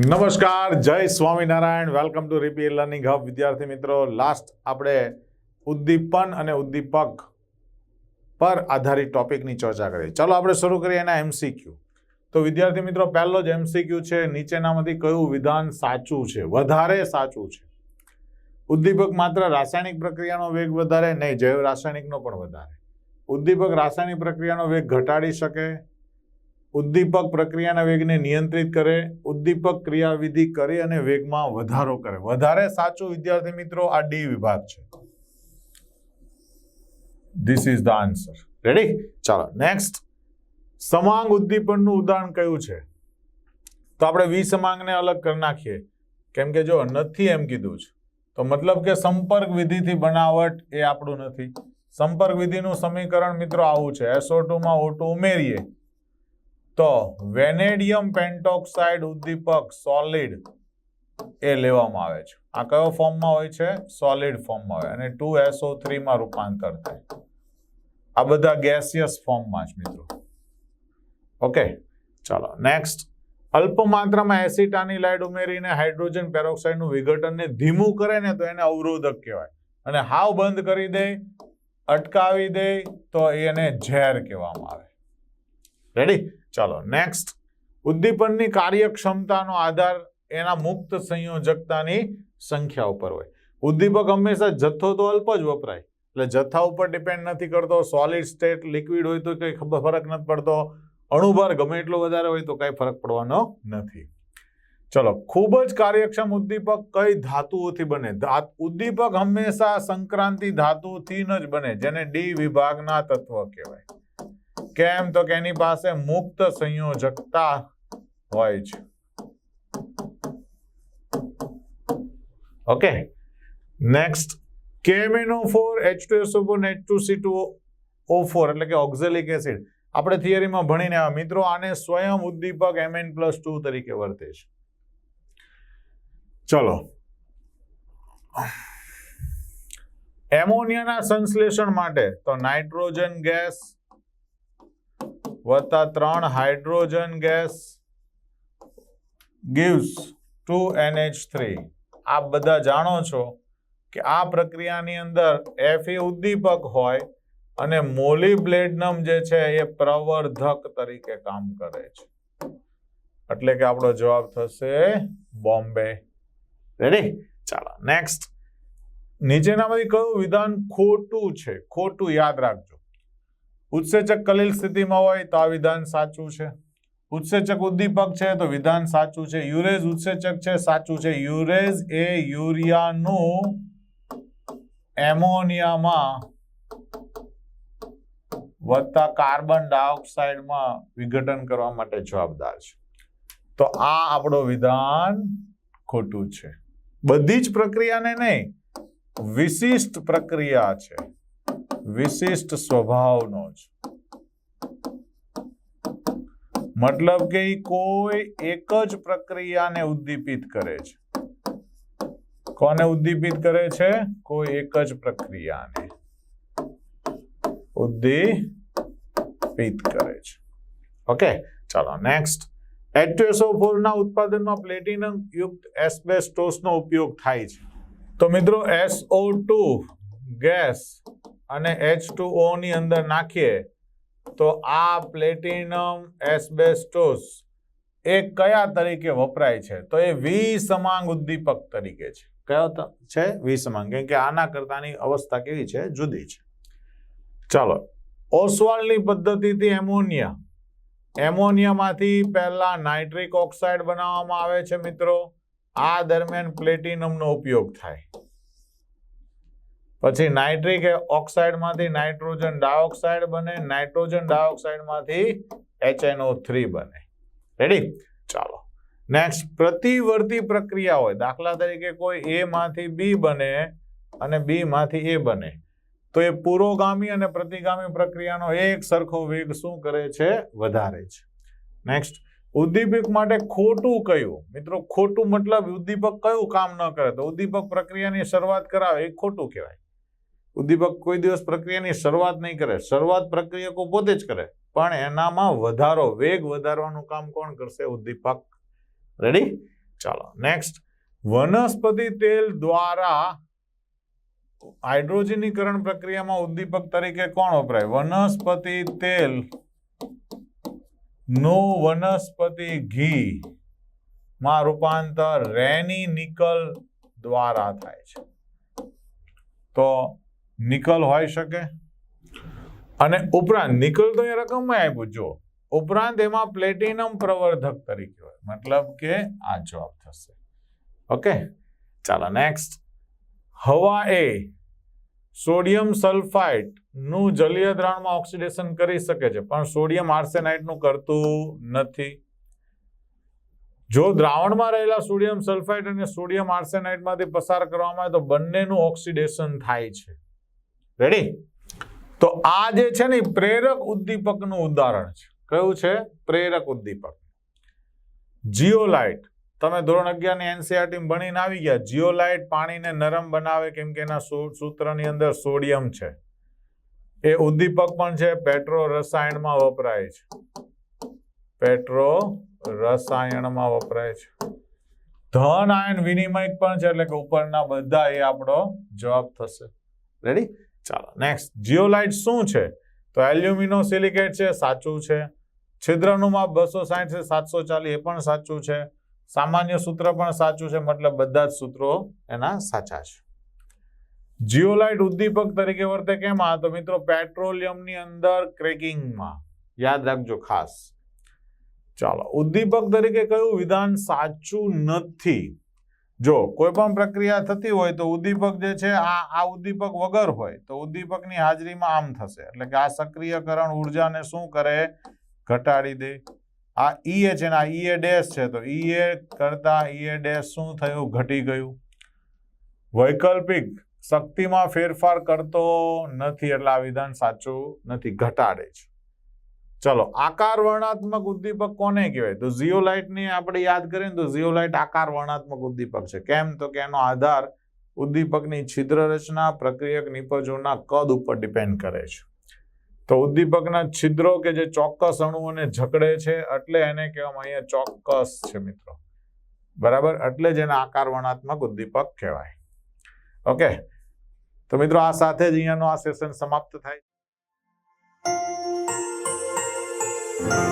નમસ્કાર, જય Swaminarayan. Welcome to રીપી લર્નિંગ હબ વિદ્યાર્થી મિત્રો લાસ્ટ આપણે ઉદ્દીપન અને ઉદ્દીપક પર આધારિત ટોપિકની ચર્ચા કરી. ચાલો આપણે શરૂ કરીએ એના એમસીક્યુ તો વિદ્યાર્થી મિત્રો, પહેલો જ એમસીક્યુ છે, નીચેનામાંથી કયું વિધાન સાચું છે? વધારે સાચું છે. ઉદ્દીપક માત્ર રાસાયણિક પ્રક્રિયાનો વેગ વધારે નહીં, જૈવ રાસાયણિકનો પણ વધારે. ઉદ્દીપક રાસાયણિક પ્રક્રિયાનો વેગ ઘટાડી શકે ઉદ્દીપક પ્રક્રિયાના વેગને નિયંત્રિત કરે, ઉદ્દીપક ક્રિયાવિધિ કરી અને વેગમાં વધારો કરે. વધારે સાચું, વિદ્યાર્થી મિત્રો, આ ડી વિભાગ છે. This is the answer ready ચાલો નેક્સ્ટ સમાંગ ઉદ્દીપનનું ઉદાહરણ કયું છે? તો આપણે વિસમાંગને અલગ કરી નાખીએ. કેમ કે જો નથી એમ કીધું છે, તો મતલબ કે સંપર્ક વિધિથી બનાવટ એ આપણું નથી. સંપર્ક વિધિનું સમીકરણ મિત્રો આવું છે. એસઓ ટુમાં ઓટુ ઉમેરીએ. તો વેનેડિયમ પેન્ટોક્સાઇડ ઉદ્દીપક સોલિડ એ લેવામાં આવે છે. આ કયો ફોર્મમાં હોય છે? સોલિડ ફોર્મમાં હોય અને ટુ એસઓ થ્રીમાં રૂપાંતર થાય. આ બધા ગેસિયસ ફોર્મમાં જ મિત્રો. ઓકે ચાલો નેક્સ્ટ અલ્પ માત્રામાં એસિટાનિલાઇડ ઉમેરીને હાઇડ્રોજન પેરોક્સાઇડનું વિઘટનને ધીમું કરે ને તો એને અવરોધક કહેવાય. અને હાવ બંધ કરી દે, અટકાવી દે, તો એને ઝેર કહેવામાં આવે. રેડી ચાલો નેક્સ્ટ ઉદ્દીપનની કાર્યક્ષમતાનો આધાર એના મુક્ત સંયોજકતાની સંખ્યા ઉપર હોય. ઉદ્દીપક હંમેશા જથ્થો તો અલ્પ જ વપરાય. એટલે જથ્થા ઉપર ડિપેન્ડ નથી કરતો સોલિડ સ્ટેટ લિક્વિડ હોય તો કંઈ ફરક નથી પડતો. અણુભાર ગમે એટલો વધારે હોય તો કંઈ ફરક પડવાનો નથી. ચલો, ખૂબ જ કાર્યક્ષમ ઉદ્દીપક કઈ ધાતુઓથી બને? ઉદ્દીપક હંમેશા સંક્રાંતિ ધાતુથી જ બને, જેને ડી વિભાગના તત્વ કહેવાય. કેમ તો કે એની પાસે મુક્ત સંયોજકતા હોય છે. ઓકે નેક્સ્ટ કેમેનોફોર H2SO4 ને H2C2O4 એટલે કે ઓક્ઝેલિક એસિડ આપણે થિયરીમાં ભણીને આવ્યા. મિત્રો, આને સ્વયં ઉદ્દીપક Mn પ્લસ ટુ તરીકે વર્તે છે. ચલો. એમોનિયાના સંશ્લેષણ માટે તો નાઇટ્રોજન ગેસ વત્તા ત્રણ hydrogen gas gives two three. આપ બધા જાણો છો કે આ પ્રક્રિયાની અંદર એફ એ ઉદ્દીપક હોય અને મોલિબ્લેડનમ જે છે એ પ્રવર્ધક તરીકે કામ કરે છે. એટલે કે આપણો જવાબ થશે બોમ્બે. રેડી ચાલો નેક્સ્ટ નીચેનામાંથી કયું વિધાન ખોટું છે? ખોટું યાદ રાખજો. ઉત્સેચક કલીલ સ્થિતિમાં હોય તો આ વિધાન સાચું છે. ઉત્સેચક ઉદ્દીપક છે તો વિધાન સાચું છે. યુરેઝ ઉત્સેચક છે, સાચું છે. યુરેઝ એ યુરિયાનું એમોનિયામાં વધતા કાર્બન ડાયોક્સાઇડમાં વિઘટન કરવા માટે જવાબદાર છે. તો આ આપણો વિધાન ખોટું છે. બધી જ પ્રક્રિયાને નહીં, વિશિષ્ટ પ્રક્રિયા છે. વિશિષ્ટ સ્વભાવનો જ. મતલબ કે ઈ કોઈ એક જ પ્રક્રિયાને ઉદ્દીપિત કરે છે. કોને ઉદ્દીપિત કરે છે? કોઈ એક જ પ્રક્રિયાને ઉદ્દીપિત કરે છે. ઓકે, ચાલો નેક્સ્ટ. H2SO4 ના ઉત્પાદનમાં પ્લેટિનમ યુક્ત એસ્બેસ્ટોસનો ઉપયોગ થાય છે. તો મિત્રો SO2 ગેસ અને એચ ટુ ઓની અંદર નાખીએ, તો આ પ્લેટિનમ એસ્બેસ્ટોસ એ કયા તરીકે વપરાય છે? તો એ વિસમાંગ ઉદ્દીપક તરીકે છે. કયો છે? વિસમાંગ કેમ કે આના કરતાની અવસ્થા કેવી છે? જુદી છે. ચાલો. ઓસવાળની પદ્ધતિથી એમોનિયા. એમોનિયામાંથી પહેલા નાઇટ્રિક ઓક્સાઇડ બનાવવામાં આવે છે મિત્રો. આ દરમિયાન પ્લેટિનમનો ઉપયોગ થાય. પછી નાઇટ્રિક ઓક્સાઇડમાંથી નાઇટ્રોજન ડાયોક્સાઇડ બને, નાઇટ્રોજન ડાયોક્સાઇડમાંથી HNO થ્રી બને. રેડી ચાલો. નેક્સ્ટ પ્રતિવર્તી પ્રક્રિયા હોય. દાખલા તરીકે કોઈ એ માંથી બી બને અને બી માંથી એ બને. તો એ પુરોગામી અને પ્રતિગામી પ્રક્રિયાનો એક સરખો વેગ શું કરે છે? વધારે છે. નેક્સ્ટ ઉદ્દીપક માટે ખોટું કયું? મિત્રો, ખોટું મતલબ ઉદ્દીપક કયું કામ ન કરે? તો ઉદ્દીપક પ્રક્રિયાની શરૂઆત કરાવે, એ ખોટું કહેવાય. ઉદ્દીપક કોઈ દિવસ પ્રક્રિયાની શરૂઆત નહીં કરે. શરૂઆત પ્રક્રિયકો પોતે જ કરે. પણ એનામાં વધારો, વેગ વધારવાનું કામ કોણ કરશે? ઉદ્દીપક. રેડી ચાલો નેક્સ્ટ વનસ્પતિ તેલ દ્વારા હાઇડ્રોજનીકરણ પ્રક્રિયામાં ઉદ્દીપક તરીકે કોણ વપરાય? વનસ્પતિ તેલ. નું વનસ્પતિ ઘી માં રૂપાંતર રેની નિકલ દ્વારા થાય છે. તો નિકલ હોઈ શકે? અને ઉપરાંત, નિકલ તો એ રકમમાં આપ્યું જો ઉપરાંત એમાં પ્લેટિનમ પ્રવર્ધક તરીકે હોય. મતલબ કે આ જવાબ થશે. ઓકે? ચાલો નેક્સ્ટ હવા એ સોડિયમ સલ્ફાઇટનું જલીય દ્રાવણમાં ઓક્સિડેશન કરી શકે છે, પણ સોડિયમ આર્સેનાઇટનું કરતું નથી. જો દ્રાવણમાં રહેલા સોડિયમ સલ્ફાઇટ અને સોડિયમ આર્સેનાઇટમાંથી પસાર કરવામાં આવે તો બંનેનું ઓક્સિડેશન થાય છે. રેડી તો આ જે છે ને પ્રેરક ઉદ્દીપકનું ઉદાહરણ છે. કયું છે? પ્રેરક ઉદ્દીપક. જીઓલાઇટ તમે ધોરણ અગિયારની એનસીઆરટી ભણીને આવી ગયા. જીઓલાઇટ પાણીને નરમ બનાવે કેમ કે એના સૂત્રની અંદર સોડિયમ છે. એ ઉદ્દીપક પણ છે પેટ્રો રસાયણમાં વપરાય છે. પેટ્રો રસાયણમાં વપરાય છે. ધન, આયન, વિનિમય પણ છે, એટલે કે ઉપરના બધા એ આપણો જવાબ થશે. રેડી ચાલો નેક્સ્ટ જીઓલાઇટ શું છે? તો એલ્યુમિનો સિલિકેટ છે, સાચું છે. છિદ્રનું માપ બસો સાઠ છે, સાતસો ચાલીસ, એ પણ સાચું છે. સામાન્ય સૂત્ર પણ સાચું છે, મતલબ બધા જ સૂત્રો એના સાચા છે. જીઓલાઇટ ઉદ્દીપક તરીકે વર્તે કેમાં? તો મિત્રો પેટ્રોલિયમની અંદર ક્રેકિંગમાં. યાદ રાખજો ખાસ. ચાલો, ઉદ્દીપક તરીકે કયું વિધાન સાચું નથી? જો કોઈ પણ પ્રક્રિયા થતી હોય તો ઉદ્દીપક જે છે, આ આ ઉદ્દીપક વગર હોય તો ઉદ્દીપકની હાજરીમાં આમ થશે. એટલે કે આ સક્રિયકરણ ઉર્જાને શું કરે? ઘટાડી દે. આ ઈએ છે ને, આ ઈએ ડેશ છે, તો ઈએ કરતા ઈએ ડેશ શું થયું? ઘટી ગયું. વૈકલ્પિક શક્તિમાં ફેરફાર કરતો નથી, એટલે આ વિધાન સાચું નથી, ઘટાડે છે. ચલો, આકાર વર્ણાત્મક ઉદ્દીપક કોને કહેવાય? તો ઝીઓલાઇટની આપણે યાદ કરીએ તો ઝીઓલાઇટ આકાર વર્ણાત્મક ઉદ્દીપક છે. કેમ? તો કે એનો આધાર ઉદ્દીપકની છિદ્ર રચના પ્રક્રિયક નિપજોના કદ ઉપર ડિપેન્ડ કરે છે. તો ઉદ્દીપકના છિદ્રો કે જે ચોક્કસ અણુઓને જકડે છે, એટલે એને કહેવામાં અહીંયા ચોક્કસ છે મિત્રો. બરાબર? એટલે જ એને આકાર વર્ણાત્મક ઉદ્દીપક કહેવાય. ઓકે? તો મિત્રો, આ સાથે જ અહીંયાનો આ સેશન સમાપ્ત થાય. Thank you.